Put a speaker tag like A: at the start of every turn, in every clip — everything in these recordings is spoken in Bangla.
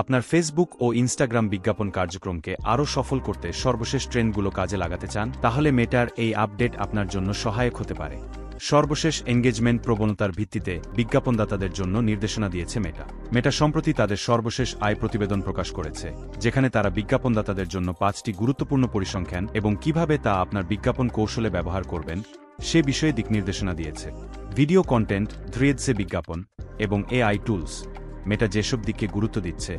A: আপনার ফেসবুক ও ইনস্টাগ্রাম বিজ্ঞাপন কার্যক্রমকে আরও সফল করতে সর্বশেষ ট্রেন্ডগুলো কাজে লাগাতে চান, তাহলে মেটার এই আপডেট আপনার জন্য সহায়ক হতে পারে। সর্বশেষ এঙ্গেজমেন্ট প্রবণতার ভিত্তিতে বিজ্ঞাপনদাতাদের জন্য নির্দেশনা দিয়েছে মেটা মেটা সম্প্রতি তাদের সর্বশেষ আয় প্রতিবেদন প্রকাশ করেছে, যেখানে তারা বিজ্ঞাপনদাতাদের জন্য পাঁচটি গুরুত্বপূর্ণ পরিসংখ্যান এবং কীভাবে তা আপনার বিজ্ঞাপন কৌশলে ব্যবহার করবেন, সে বিষয়ে দিক নির্দেশনা দিয়েছে। ভিডিও কন্টেন্ট ধৃয়েদসে বিজ্ঞাপন এবং এআই টুলস মেটা যেসব দিকে গুরুত্ব দিচ্ছে,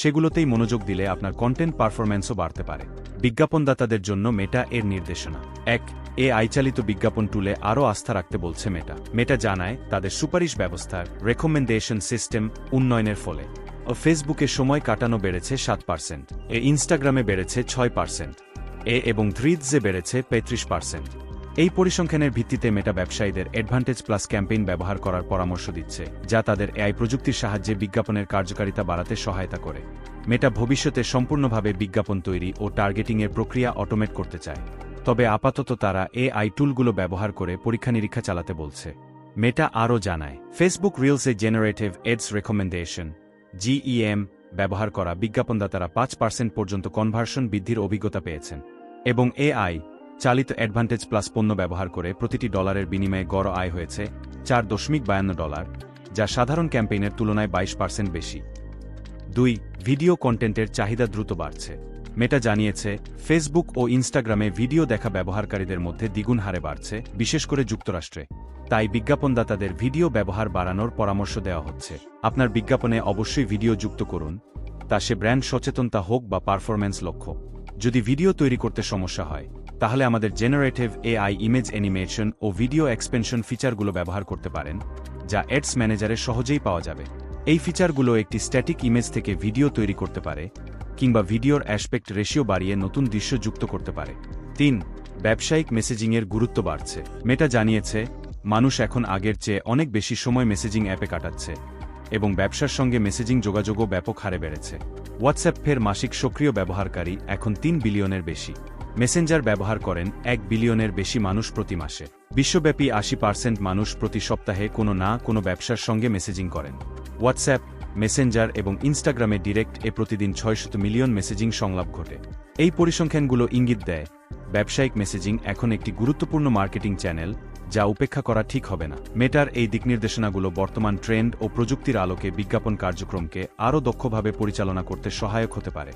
A: সেগুলোতেই মনোযোগ দিলে আপনার কন্টেন্ট পারফরম্যান্সও বাড়তে পারে। বিজ্ঞাপনদাতাদের জন্য মেটা এর নির্দেশনা। এক এ আইচালিত বিজ্ঞাপন টুলে আরও আস্থা রাখতে বলছে মেটা। মেটা জানায়, তাদের সুপারিশ ব্যবস্থার রেকমেন্ডেশন সিস্টেম উন্নয়নের ফলে। ও ফেসবুকে সময় কাটানো বেড়েছে সাত পার্সেন্ট এ ইনস্টাগ্রামে বেড়েছে ছয় পার্সেন্ট এ এবং থ্রিজে বেড়েছে পঁয়ত্রিশ পার্সেন্ট এই পরিসংখ্যানের ভিত্তিতে মেটা ব্যবসায়ীদের অ্যাডভান্টেজ প্লাস ক্যাম্পেইন ব্যবহার করার পরামর্শ দিচ্ছে, যা তাদের এআই প্রযুক্তির সাহায্যে বিজ্ঞাপনের কার্যকারিতা বাড়াতে সহায়তা করে। মেটা ভবিষ্যতে সম্পূর্ণভাবে বিজ্ঞাপন তৈরি ও টার্গেটিংয়ের প্রক্রিয়া অটোমেট করতে চায়। তবে আপাতত তারা এআই টুলগুলো ব্যবহার করে পরীক্ষা নিরীক্ষা চালাতে বলছে। মেটা আরও জানায় ফেসবুক রিলসে জেনারেটিভ এডস রেকমেন্ডেশন জিইএম ব্যবহার করা বিজ্ঞাপনদাতারা পাঁচ পার্সেন্ট পর্যন্ত কনভার্সন বৃদ্ধির অভিজ্ঞতা পেয়েছেন এবং এআই চালিত অ্যাডভান্টেজ প্লাস পণ্য ব্যবহার করে প্রতিটি ডলারের বিনিময়ে গড় আয় হয়েছে চার দশমিক বায়ান্ন ডলার, যা সাধারণ ক্যাম্পেইনের তুলনায় বাইশ পার্সেন্ট বেশি। দুই, ভিডিও কন্টেন্টের চাহিদা দ্রুত বাড়ছে। মেটা জানিয়েছে, ফেসবুক ও ইনস্টাগ্রামে ভিডিও দেখা ব্যবহারকারীদের মধ্যে দ্বিগুণ হারে বাড়ছে, বিশেষ করে যুক্তরাষ্ট্রে। তাই বিজ্ঞাপনদাতাদের ভিডিও ব্যবহার বাড়ানোর পরামর্শ দেওয়া হচ্ছে। আপনার বিজ্ঞাপনে অবশ্যই ভিডিও যুক্ত করুন, তা সে ব্র্যান্ড সচেতনতা হোক বা পারফরম্যান্স লক্ষ্য। যদি ভিডিও তৈরি করতে সমস্যা হয় তাহলে আমাদের জেনারেটিভ এআই ইমেজ অ্যানিমেশন ও ভিডিও এক্সপেনশন ফিচারগুলো ব্যবহার করতে পারেন, যা এডস ম্যানেজারে সহজেই পাওয়া যাবে। এই ফিচারগুলো একটি স্ট্যাটিক ইমেজ থেকে ভিডিও তৈরি করতে পারে, কিংবা ভিডিওর অ্যাসপেক্ট রেশিও বাড়িয়ে নতুন দৃশ্য যুক্ত করতে পারে। তিন, ব্যবসায়িক মেসেজিংয়ের গুরুত্ব বাড়ছে। মেটা জানিয়েছে, মানুষ এখন আগের চেয়ে অনেক বেশি সময় মেসেজিং অ্যাপে কাটাচ্ছে, এবং ব্যবসার সঙ্গে মেসেজিং যোগাযোগও ব্যাপক হারে বেড়েছে। হোয়াটসঅ্যাপ ফের মাসিক সক্রিয় ব্যবহারকারী এখন তিন বিলিয়নের বেশি। মেসেঞ্জার ব্যবহার করেন এক বিলিয়নের বেশি মানুষ প্রতি মাসে। বিশ্বব্যাপী আশি পার্সেন্ট মানুষ প্রতি সপ্তাহে কোনো না কোনো ব্যবসার সঙ্গে মেসেজিং করেন। হোয়াটসঅ্যাপ, মেসেঞ্জার এবং ইনস্টাগ্রামে ডিরেক্ট এ প্রতিদিন ছয়শত মিলিয়ন মেসেজিং সংলাপ ঘটে। এই পরিসংখ্যানগুলো ইঙ্গিত দেয়, ব্যবসায়িক মেসেজিং এখন একটি গুরুত্বপূর্ণ মার্কেটিং চ্যানেল যা উপেক্ষা করা ঠিক হবে না। মেটার এই দিকনির্দেশনাগুলো বর্তমান ট্রেন্ড ও প্রযুক্তির আলোকে বিজ্ঞাপন কার্যক্রমকে আরও দক্ষভাবে পরিচালনা করতে সহায়ক হতে পারে।